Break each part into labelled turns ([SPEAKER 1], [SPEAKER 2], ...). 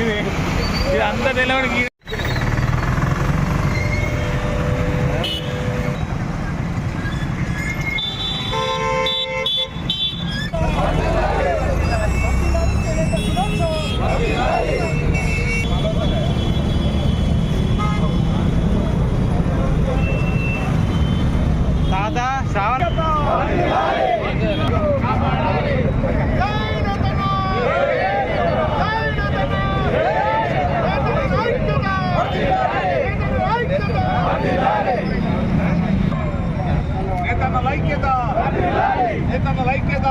[SPEAKER 1] ఇది ఇది అంతా తెలియని ఐక్యత. నేతన్న ఐక్యత.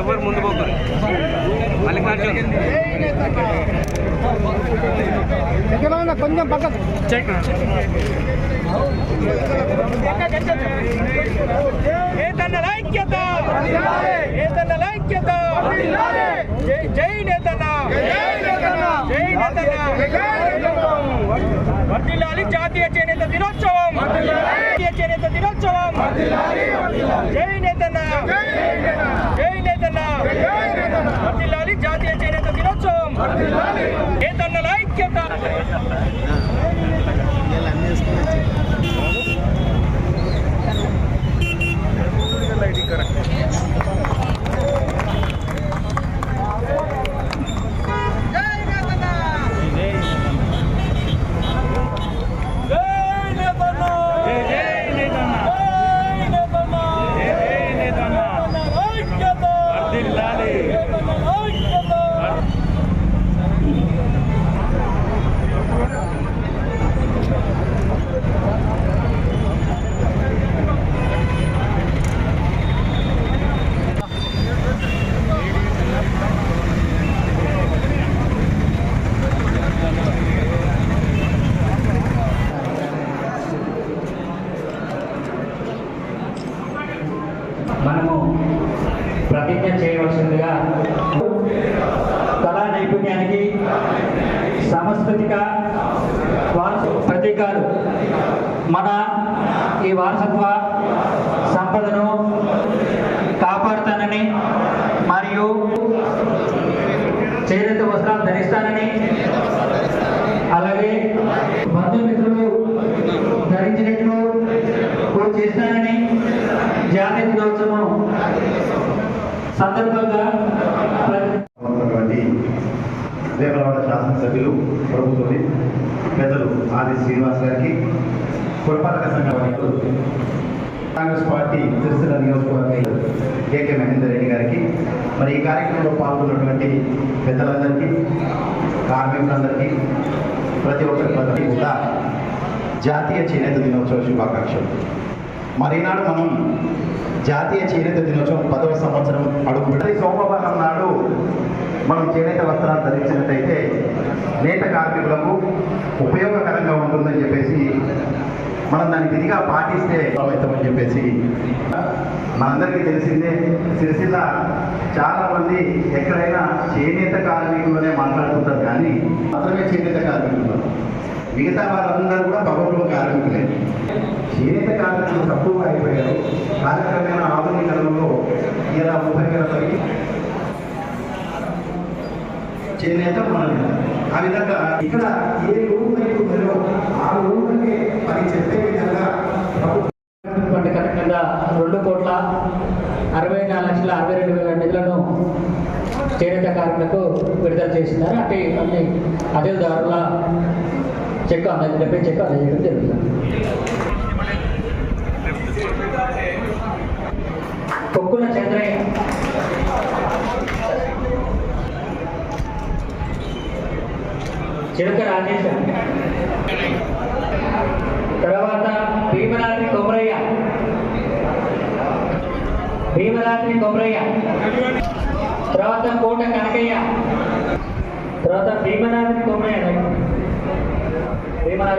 [SPEAKER 1] ఎవరు ముందు పోకరు మల్లికార్జున్.
[SPEAKER 2] కొంచెం పక్కన
[SPEAKER 1] వర్ధిల్లాలి జాతీయ చేనేత దినోత్సవం. జాతీయ చేనేత దినోత్సవం.
[SPEAKER 3] మనము ప్రతిజ్ఞ చేయవలసిందిగా కళా నైపుణ్యానికి సాంస్కృతిక వారస ప్రతీకాలు. మన ఈ వారసత్వ సంపదను కాపాడుతానని మరియు చేనేత వస్త్రాలు ధరిస్తానని అలాగే బంధుమిత్రులు ధరించినట్లు కూడా చేస్తానని జాతీయ దినోత్సవం సందర్భంగా ప్ర-
[SPEAKER 4] వేమలవాడ శాసనసభ్యులు ప్రభుత్వం పెద్దలు ఆది శ్రీనివాస్ గారికి పురపాలక సంఘ కాంగ్రెస్ పార్టీ సిరిసిల్ల నియోజకవర్గ కేకే మహేందర్ రెడ్డి గారికి మరి ఈ కార్యక్రమంలో పాల్గొన్నటువంటి పెద్దలందరికీ కార్మికులందరికీ ప్రతి ఒక్కరికి కూడా జాతీయ చేనేత దినోత్సవ శుభాకాంక్షలు. మరీనాడు మనం జాతీయ చేనేత దినోత్సవం పదవ సంవత్సరం అడుగు సోమవారం నాడు మనం చేనేత వస్త్రాలు ధరించినట్టయితే నేత కార్మికులకు ఉపయోగకరంగా ఉంటుందని చెప్పేసి మనం దాన్ని విధిగా పాటిస్తే అవుతామని చెప్పేసి మనందరికీ తెలిసిందే. సిరిసిల్ల చాలా మంది ఎక్కడైనా చేనేత కార్మికులనే మాట్లాడుతుంటారు కానీ మాత్రమే చేనేత కార్మికులు మిగతా వాళ్ళందరూ కూడా భగవంతుల కార్మికులే చేనేత కార్మికులు తక్కువ అయిపోయారు. కాలక్రమేణా ఆధునీకరణలో ఇలా ముప్పై వేల పైకి చేనేత మనం ఆ విధంగా ఇక్కడ ఏ రూమ్ అయితే ఉందో ఆ రూమ్కి మరి చెప్పే విధంగా ప్రభుత్వం
[SPEAKER 3] రెండు కోట్ల అరవై నాలుగు లక్షల అరవై రెండు వేల నిధులను చేనేత కార్మికులకు విడుదల చేసినారు. అంటే అన్ని అదేదారుల చెక్క అందజేయడం డెబ్బై చెక్ అందజేయడం జరుగుతుంది? కొక్కుల చంద్రయ్య. చిలక రాజేశ తర్వాత భీమరాత్రి కొమరయ్య. భీమరాత్రి కొమరయ్య. తర్వాత కోట కనకయ్య. తర్వాత భీమరాత్రి కొమరయ్య. বেমার